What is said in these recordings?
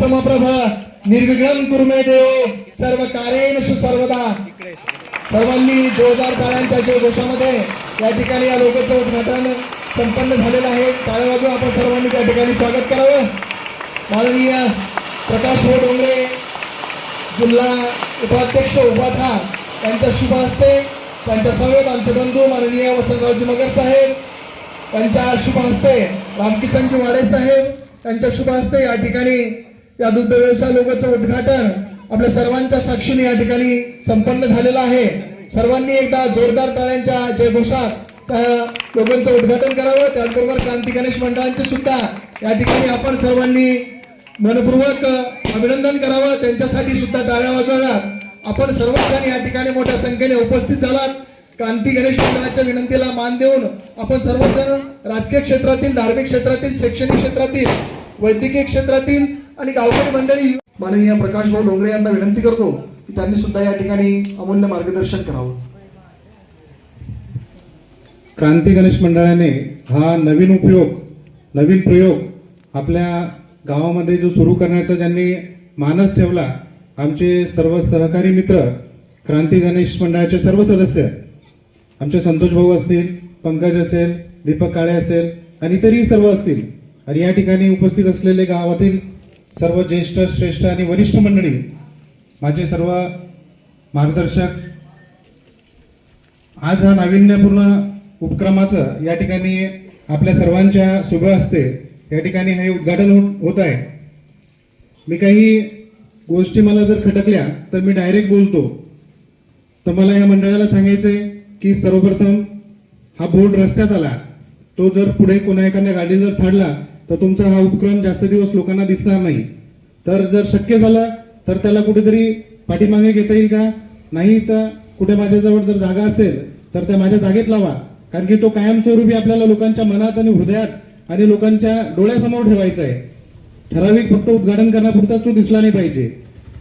समप्रभा समप्रभ निर्विघ्न कुर्मे देव सर्व कार्येन सर्वदा. सर्वांनी जोरदार टाळ्यांच्या जयघोषामध्ये या ठिकाणी या लोकांचं उद्घाटन संपन्न झालेलं आहे. टाळ्या वाजून आपण सर्वांनी त्या ठिकाणी स्वागत करावं. माननीय प्रकाश भाऊ डोंगरे जिल्हा उपाध्यक्ष उपाठा यांच्या शुभ हस्ते त्यांच्या समवेत आमचे बंधू माननीय वसंतरावजी मगर साहेब त्यांच्या शुभ हस्ते रामकिशनजी वाडे साहेब त्यांच्या शुभ हस्ते या ठिकाणी या दुग्ध व्यवसाय लोकांचं उद्घाटन आपल्या सर्वांच्या साक्षीने या ठिकाणी संपन्न झालेलं आहे. सर्वांनी एकदा जोरदार टाळ्यांच्या जयघोषात त्या लोकांचं उद्घाटन करावं. त्याचबरोबर क्रांती गणेश मंडळांचे सुद्धा या ठिकाणी आपण सर्वांनी मनपूर्वक अभिनंदन करावं. त्यांच्यासाठी सुद्धा टाळ्या वाजवाव्यात. आपण सर्वजण या ठिकाणी मोठ्या संख्येने उपस्थित झालात. क्रांती गणेश मंडळाच्या विनंतीला मान देऊन आपण सर्वजण राजकीय क्षेत्रातील धार्मिक क्षेत्रातील शैक्षणिक क्षेत्रातील वैद्यकीय क्षेत्रातील आणि गावकरी मंडळी माननीय प्रकाश भाऊ डोंगरे यांना विनंती करतो की त्यांनी सुद्धा या ठिकाणी अमूल्य मार्गदर्शन करावं. क्रांती गणेश मंडळाने हा नवीन उपयोग नवीन प्रयोग आपल्या गावामध्ये जो सुरू करण्याचा ज्यांनी मानस ठेवला आमचे सर्व सहकारी मित्र क्रांती गणेश मंडळाचे सर्व सदस्य आमचे संतोष भाऊ असतील पंकज असेल दीपक काळे असेल आणि इतरही सर्व असतील आणि या ठिकाणी उपस्थित असलेले गावातील सर्व ज्येष्ठ श्रेष्ठ आणि वरिष्ठ मंडळी माझे सर्व मार्गदर्शक आज हा नाविन्यपूर्ण उपक्रमाचं या ठिकाणी आपल्या सर्वांच्या शुभ असते या ठिकाणी हे उद्घाटन होत- होत आहे. मी काही गोष्टी मला जर खटकल्या तर मी डायरेक्ट बोलतो. तर मला या मंडळाला सांगायचंय की सर्वप्रथम हा बोर्ड रस्त्यात आला. तो जर पुढे कोणा एखाद्या गाडी जर फाडला तर तुमचा हा उपक्रम जास्त दिवस लोकांना दिसणार नाही. तर जर शक्य झालं तर त्याला कुठेतरी पाठीमागे घेता येईल का? नाही तर कुठे माझ्याजवळ जर जागा असेल तर त्या माझ्या जागेत लावा. कारण की तो कायमस्वरूपी आपल्याला लोकांच्या मनात आणि हृदयात आणि लोकांच्या डोळ्यासमोर ठेवायचा आहे. ठराविक फक्त उद्घाटन करण्यापुरताच तो दिसला नाही पाहिजे.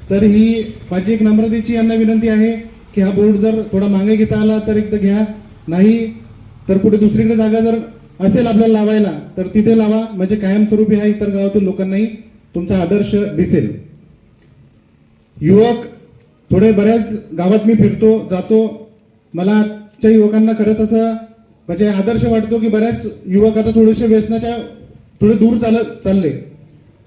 तर ही माझी एक नम्रतेची यांना विनंती आहे की हा बोर्ड जर थोडा मागे घेता आला तर एकदा घ्या. नाही तर कुठे दुसरीकडे जागा जर असेल आपल्याला लावायला तर तिथे लावा. म्हणजे कायमस्वरूपी हा इतर गावातील लोकांनाही तुमचा आदर्श दिसेल. युवक थोडे बऱ्याच गावात मी फिरतो जातो. मला आजच्या युवकांना खरंच असं म्हणजे आदर्श वाटतो की बऱ्याच युवक आता थोडेसे व्यसनाच्या थोडे दूर चालत चालले.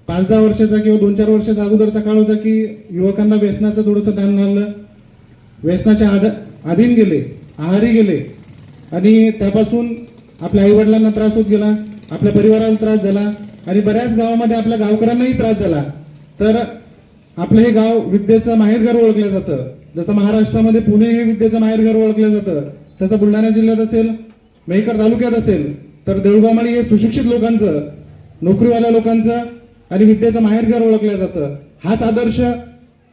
पाच दहा वर्षाचा किंवा दोन चार वर्षाचा अगोदरचा काळ होता की युवकांना व्यसनाचं थोडंसं ज्ञान झालं. व्यसनाच्या आद आधीन गेले आहारी गेले. आणि त्यापासून आपल्या आईवडिलांना त्रास होत गेला आपल्या परिवाराला त्रास झाला आणि बऱ्याच गावामध्ये आपल्या गावकऱ्यांनाही त्रास झाला. तर आपलं हे गाव विद्येचं माहेरघर ओळखलं जातं. जसं महाराष्ट्रामध्ये पुणे हे विद्येचं माहेरघर ओळखलं जातं तसं बुलढाणा जिल्ह्यात असेल मेहकर तालुक्यात असेल तर देऊळबामाळी हे सुशिक्षित लोकांचं नोकरीवाल्या लोकांचं आणि विद्येचं माहेरघर ओळखलं जातं. हाच आदर्श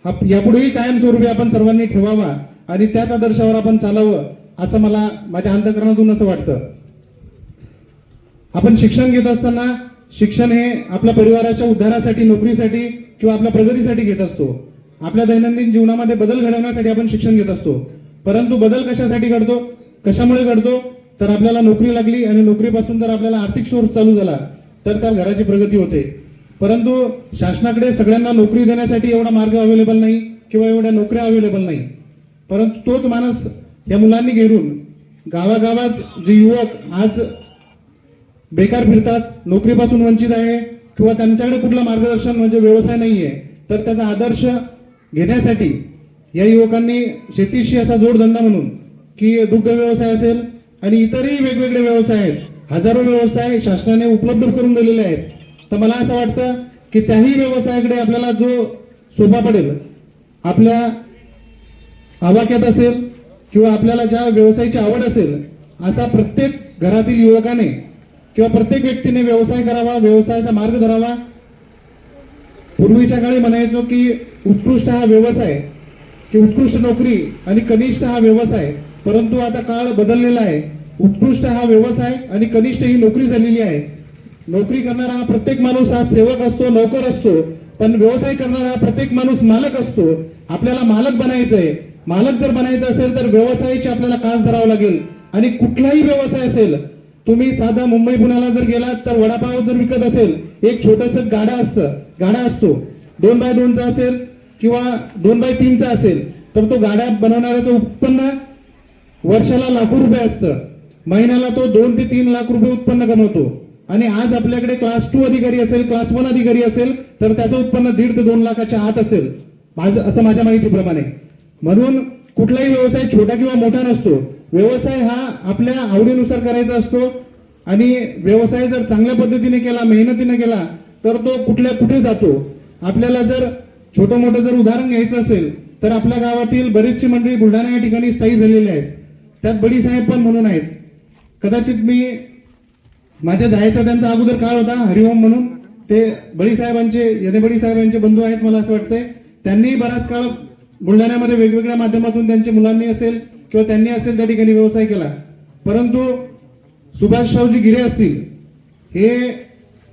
हा यापुढेही कायमस्वरूपी आपण सर्वांनी ठेवावा आणि त्याच आदर्शावर आपण चालावं असं मला माझ्या अंतकरणातून असं वाटतं. आपण शिक्षण घेत असताना शिक्षण हे आपल्या परिवाराच्या उद्धारासाठी नोकरीसाठी किंवा आपल्या प्रगतीसाठी घेत असतो. आपल्या दैनंदिन जीवनामध्ये बदल घडवण्यासाठी आपण शिक्षण घेत असतो. परंतु बदल कशासाठी घडतो? कशामुळे घडतो? तर आपल्याला नोकरी लागली आणि नोकरीपासून जर आपल्याला आर्थिक सोर्स चालू झाला तर त्या घराची प्रगती होते. परंतु शासनाकडे सगळ्यांना नोकरी देण्यासाठी एवढा मार्ग अवेलेबल नाही किंवा एवढ्या नोकऱ्या अवेलेबल नाही. परंतु तोच माणस या मुलांनी घेरून गावागावात जे युवक आज बेकार फिरतात नोकरीपासून वंचित आहे किंवा त्यांच्याकडे कुठलं मार्गदर्शन म्हणजे व्यवसाय नाही आहे तर त्याचा आदर्श घेण्यासाठी या युवकांनी शेतीशी असा जोडधंदा म्हणून की दुग्ध व्यवसाय असेल आणि इतरही वेगवेगळे व्यवसाय आहेत हजारो व्यवसाय शासनाने उपलब्ध करून दिलेले आहेत. तर मला असं वाटतं की त्याही व्यवसायाकडे आपल्याला जो सोपा पडेल आपल्या आवाक्यात असेल किंवा आपल्याला ज्या व्यवसायाची आवड असेल असा प्रत्येक घरातील युवकाने किंवा प्रत्येक व्यक्तीने व्यवसाय करावा व्यवसायाचा मार्ग धरावा. पूर्वीच्या काळी म्हणायचो की उत्कृष्ट हा व्यवसाय की उत्कृष्ट नोकरी आणि कनिष्ठ हा व्यवसाय. परंतु आता काळ बदललेला आहे. उत्कृष्ट हा व्यवसाय आणि कनिष्ठ ही नोकरी झालेली आहे. नोकरी करणारा हा प्रत्येक माणूस हा सेवक असतो नोकर असतो. पण व्यवसाय करणारा हा प्रत्येक माणूस मालक असतो. आपल्याला मालक बनायचंय. मालक जर बनायचं असेल तर व्यवसायाची आपल्याला कास धरावं लागेल. आणि कुठलाही व्यवसाय असेल तुम्ही साधा मुंबई पुण्याला जर गेलात तर वडापाव जर विकत असेल एक छोटस गाडा असतं गाडा असतो. दोन बाय दोनचा असेल किंवा दोन बाय तीनचा असेल तर तो गाड्या बनवणाऱ्याचं उत्पन्न वर्षाला लाखो रुपये असतं. महिन्याला तो दोन ते तीन लाख रुपये उत्पन्न कमवतो. आणि आज आपल्याकडे क्लास टू अधिकारी असेल क्लास वन अधिकारी असेल तर त्याचं उत्पन्न दीड ते दोन लाखाच्या आत असेल. माझं असं माझ्या माहितीप्रमाणे. म्हणून कुठलाही व्यवसाय छोटा किंवा मोठा नसतो. व्यवसाय हा आपल्या आवडीनुसार करायचा असतो आणि व्यवसाय जर चांगल्या पद्धतीने केला मेहनतीने केला तर तो कुठल्या कुठे जातो? आपल्याला जर छोटं मोठं जर उदाहरण घ्यायचं असेल तर आपल्या गावातील बरीचशी मंडळी बुलढाणा या ठिकाणी स्थायी झालेली आहेत. त्यात बडी साहेब पण म्हणून आहेत. कदाचित मी माझ्या जायचा त्यांचा अगोदर काळ होता हरिओम म्हणून. ते बळीसाहेबांचे साहेबांचे यने साहेबांचे बंधू आहेत मला असं वाटतंय. त्यांनी बराच काळ बुलढाण्यामध्ये वेगवेगळ्या माध्यमातून त्यांच्या मुलांनी असेल किंवा त्यांनी असेल त्या ठिकाणी व्यवसाय केला. परंतु सुभाषरावजी गिरे असतील हे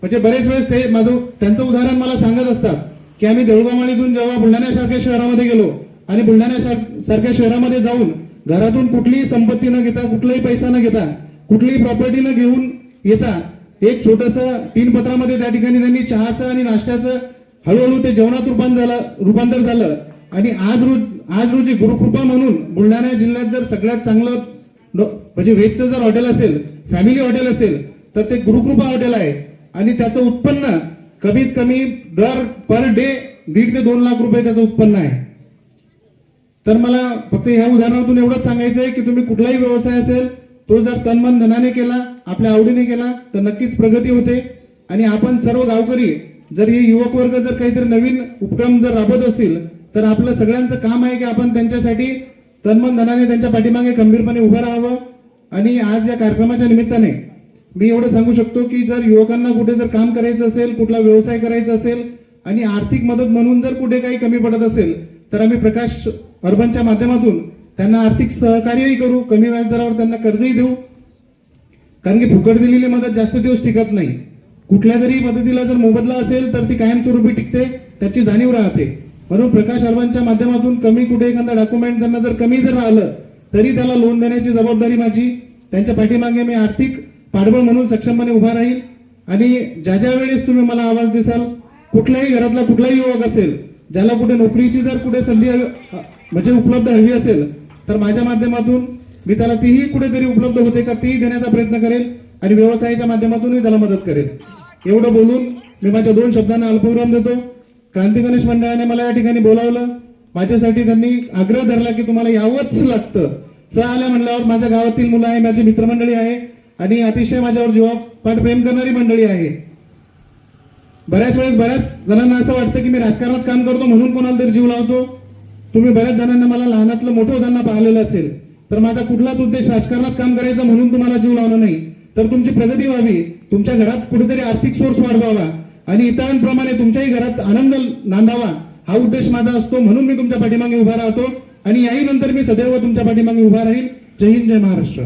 म्हणजे बरेच वेळेस ते माझं त्यांचं उदाहरण मला सांगत असतात की आम्ही देऊळगामाळीतून जेव्हा बुलढाण्यासारख्या शहरामध्ये गेलो आणि बुलढाण्या सारख्या शहरामध्ये जाऊन घरातून कुठलीही संपत्ती न घेता कुठलाही पैसा न घेता कुठलीही प्रॉपर्टी न घेऊन येता एक छोटस तीन पत्रामध्ये त्या ठिकाणी त्यांनी चहाचं आणि नाश्त्याचं हळूहळू ते जेवणात रूपांतर झालं रूपांतर झालं. आणि आज रोज आज रोजी गुरुकृपा म्हणून बुलढाणा जिल्ह्यात जर सगळ्यात चांगलं म्हणजे व्हेजचं जर हॉटेल असेल फॅमिली हॉटेल असेल तर ते गुरुकृपा हॉटेल आहे. आणि त्याचं उत्पन्न कमीत कमी दर पर डे दीड ते दोन लाख रुपये त्याचं उत्पन्न आहे. तर मला फक्त ह्या उदाहरणातून एवढंच सांगायचं आहे की तुम्ही कुठलाही व्यवसाय असेल तो जर तनमन धनाने केला आपल्या आवडीने केला तर नक्कीच प्रगती होते. आणि आपण सर्व गावकरी जर हे युवक वर्ग जर काहीतरी नवीन उपक्रम जर राबवत असतील तर आपलं सगळ्यांचं काम आहे की आपण त्यांच्यासाठी तनमन धनाने त्यांच्या पाठीमागे खंबीरपणे उभं राहावं. आणि आज या कार्यक्रमाच्या निमित्ताने मी एवढं सांगू शकतो की जर युवकांना कुठे जर काम करायचं असेल कुठला व्यवसाय करायचा असेल आणि आर्थिक मदत म्हणून जर कुठे काही कमी पडत असेल तर आम्ही प्रकाश अर्बनच्या माध्यमातून त्यांना आर्थिक सहकार्यही करू कमी व्याजदरावर त्यांना कर्जही देऊ. कारण की फुकट दिलेली मदत जास्त दिवस टिकत नाही. कुठल्या तरी मदतीला जर मोबदला असेल तर ती कायमस्वरूपी टिकते त्याची जाणीव राहते. म्हणून प्रकाश अर्वांच्या माध्यमातून कमी कुठे एखादा डॉक्युमेंट त्यांना जर कमी जर राहिलं तरी त्याला लोन देण्याची जबाबदारी माझी. त्यांच्या पाठीमागे मी आर्थिक पाठबळ म्हणून सक्षमपणे उभा राहील. आणि ज्या ज्या वेळेस तुम्ही मला आवाज देसाल कुठल्याही घरातला कुठलाही युवक असेल ज्याला कुठे नोकरीची जर कुठे संधी हवी- म्हणजे उपलब्ध हवी असेल तर माझ्या माध्यमातून मी त्याला तीही कुठेतरी उपलब्ध होते का तीही देण्याचा प्रयत्न करेल आणि व्यवसायाच्या माध्यमातूनही त्याला मदत करेल. एवढं बोलून मी माझ्या दोन शब्दांना अल्पविराम देतो. क्रांती गणेश मंडळाने मला या ठिकाणी बोलावलं. माझ्यासाठी त्यांनी आग्रह धरला की तुम्हाला यावंच लागतं. च आल्या म्हणल्यावर माझ्या गावातील मुलं आहे माझी मित्रमंडळी आहे आणि अतिशय माझ्यावर जीवापाठ प्रेम करणारी मंडळी आहे. बऱ्याच वेळेस बऱ्याच जणांना असं वाटतं की मी राजकारणात काम करतो म्हणून कोणाला तरी जीव लावतो. तुम्ही बऱ्याच जणांना मला लहानातलं मोठं होताना पाहिलेलं असेल. तर माझा कुठलाच उद्देश राजकारणात काम करायचं म्हणून तुम्हाला जीव लावणं नाही. तर तुमची प्रगती व्हावी. तुमच्या घरात कुठेतरी आर्थिक सोर्स वाढवावा. आणि इतरांप्रमाणे तुमच्याही घरात आनंद नांदावा. हा उद्देश माझा असतो. म्हणून मी तुमच्या पाठीमागे उभा राहतो. आणि याही नंतर मी सदैव तुमच्या पाठीमागे उभा राहील. जय हिंद जय महाराष्ट्र.